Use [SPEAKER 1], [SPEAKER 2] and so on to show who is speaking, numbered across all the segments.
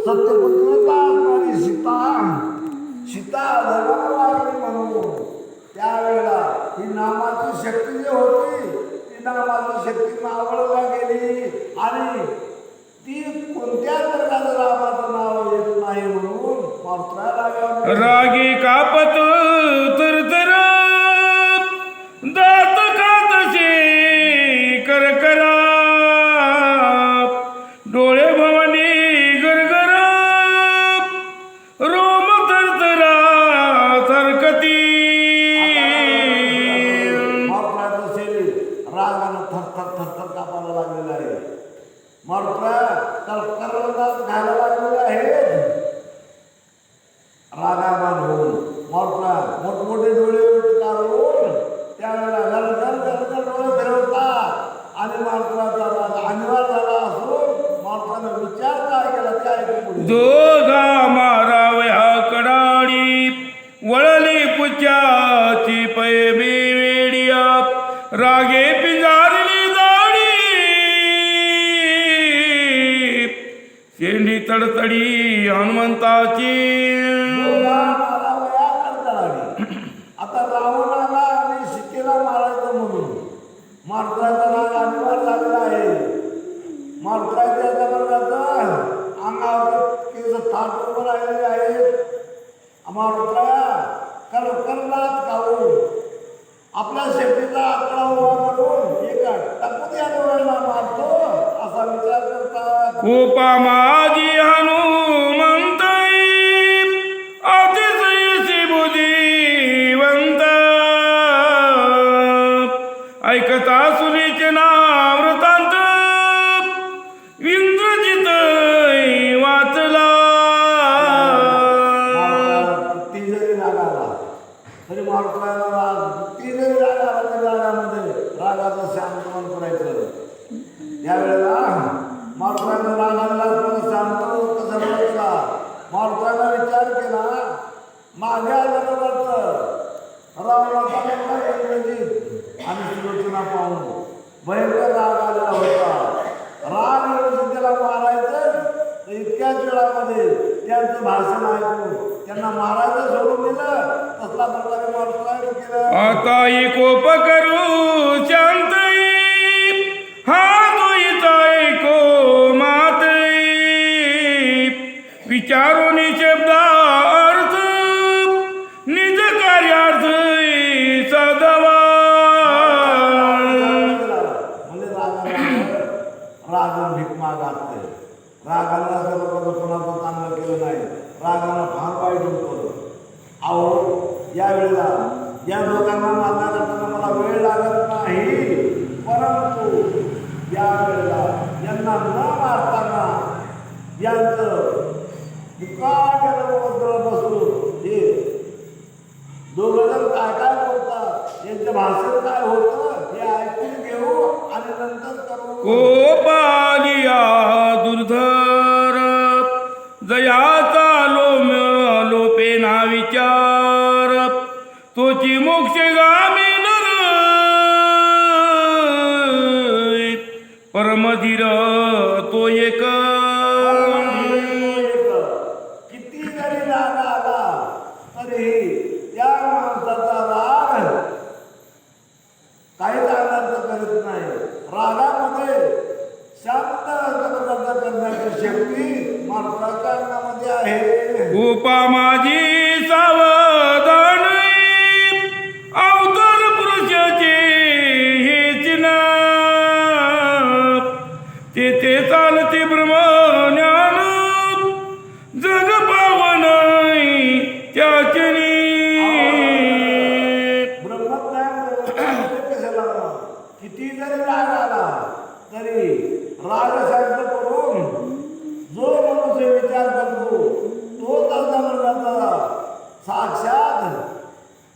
[SPEAKER 1] सत्यपुत्रता असणारी सीता सीता धर्माला लागली म्हणून त्यावेळेला ही नामाची शक्ती जी होती ती नामाची शक्ती मावळला गेली आणि ती कोणत्या प्रकारचं रामाचं नाव येत नाही म्हणून मात्र लागला
[SPEAKER 2] रागी कापत
[SPEAKER 1] मारुत्रा कर्करणात घायला लागलेले आहेत. रागामान होऊन मोठमोठे डोळे काढून त्यावेळेला घर घर डोळे फिरवतात आणि राग अनिवार्य झाला असून मारुत्रानं विचार काय केला काय पुढे
[SPEAKER 2] तडतडी हनुमंताची.
[SPEAKER 1] आता रावण आला आणि सीतेला मारायचं म्हणून. मारत्राचा राग अनिवार्य झालेला आहे. मारत्राच्या जबरदस्त अंगावर केस थाट उभं राहिलेले आहेत. मारत्रा कर करनात खाऊन आपल्या शेतीचा आकडा उभा करून एका डोळ्याला मारतो असा विचार करतात.
[SPEAKER 2] कोपा ऐकता सुनीचे नाव
[SPEAKER 1] रावणाचा मोठा इंग्रजीत आणि सुलोचना पाहून भयंकर राग आलेला होता राग येऊन त्याला मारायचं तर इतक्याच वेळामध्ये त्यांचं भाषण ऐकून त्यांना मारायचं सोडून दिलं तसला प्रकारे मारुतीला केलं
[SPEAKER 2] आता
[SPEAKER 1] एक रागाला फार वाईट होतं. अहो यावेळेला या लोकांना मारण्या करताना मला वेळ लागत नाही. परंतु यावेळेला यांना न मारताना यांचं मुकाट्याला बसून हे
[SPEAKER 2] तोची मोक्षगामी नर परमधीर तो एक.
[SPEAKER 1] किती जरी राग आला तरी त्या माणसाचा राग आनंद करत नाही. रागामध्ये शांत करण्याची शक्ती माणसाच्या अंगामध्ये आहे.
[SPEAKER 2] उपा माझी
[SPEAKER 1] राग शांत करून जो मनुष्य विचार करतो तो त्याचा मनाचा साक्षात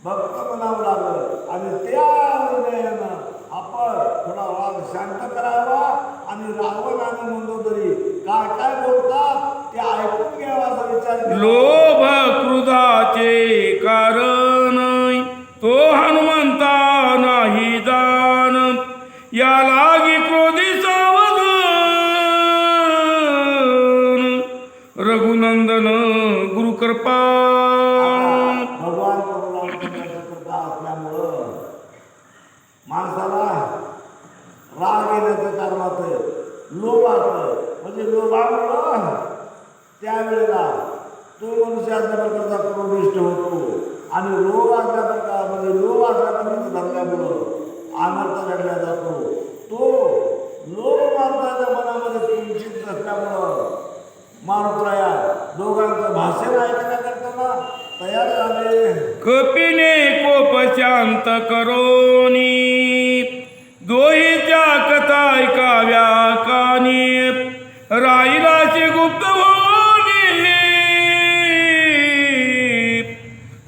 [SPEAKER 1] भक्त म्हणावं लागलं आणि त्या हृदयानं आपण थोडा राग शांत करावा आणि रावण आणि मंदोदरी काय काय बोलतात ते ऐकून घ्यावा असा विचार केला.
[SPEAKER 2] रघुनंदन गुरुकृपा.
[SPEAKER 1] भगवान कृपा असल्यामुळं माणसाला राग येण्याचं कारणात लोभाचं म्हणजे लोभामुळं त्यावेळेला तो मनुष्य अशा प्रकारचा प्रविष्ट होतो. आणि लोभ असल्या प्रकार म्हणजे लोभ असल्या प्रकारचा धरल्यामुळं अनर्थ घडला जातो. तो लोभ माणसाच्या मनामध्ये किंचित असल्यामुळं मारुत्राया दोघांचं भाषण ऐकण्याकरता तयार झाले
[SPEAKER 2] कपिने कोप शांत करोनी. दोहीच्या कथा ऐकाव्या कानी. राहिलाचे गुप्त होनी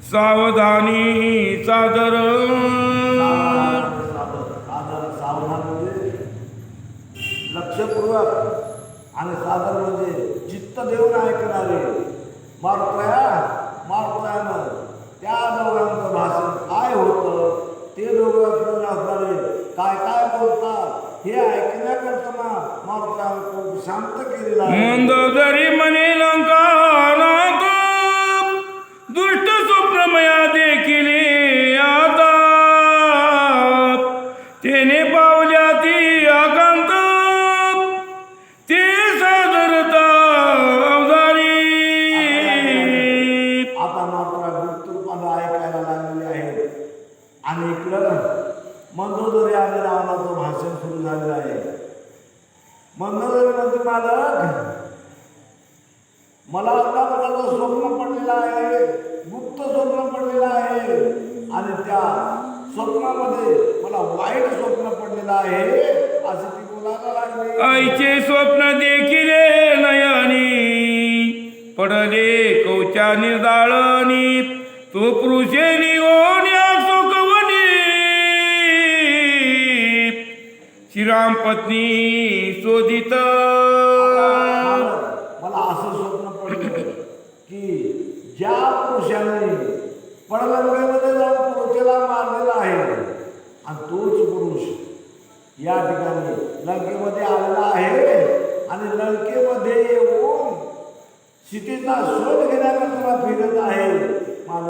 [SPEAKER 2] सावधानी सादर
[SPEAKER 1] सावधान लक्षपूर्वक आणि सादर म्हणजे चित्त देऊन ऐकणारे. मारुत्रया मग त्या दोघांचं भाषण काय होतं? ते दोघं असणारे काय काय बोलतात? हे ऐकण्याकरता मारुत्रयानं खूप शांत केलेला आहे. मंदोदरी या रावणाचं भाषण सुरू झालेलं आहे. मंदोदरी म्हणजे मालक मला आता प्रकारचं स्वप्न पडलेलं आहे गुप्त स्वप्न पडलेलं आहे आणि त्या स्वप्नामध्ये मला वाईट स्वप्न पडलेलं आहे असं ती बोलायला लागली.
[SPEAKER 2] आईचे स्वप्न देखील नयनी पडले कवच्या निर्दाळणी तो पुरुषे निघोन्या श्रीराम पत्नी शोधित.
[SPEAKER 1] मला असं स्वप्न पडलं की ज्या पुरुषाने पडलंगामध्ये जाऊन पुरुषाला मारलेला आहे आणि तोच पुरुष या ठिकाणी लंकेमध्ये आलेला आहे आणि लंकेमध्ये येऊन सीतेचा शोध घेण्याकरता फिरत आहे.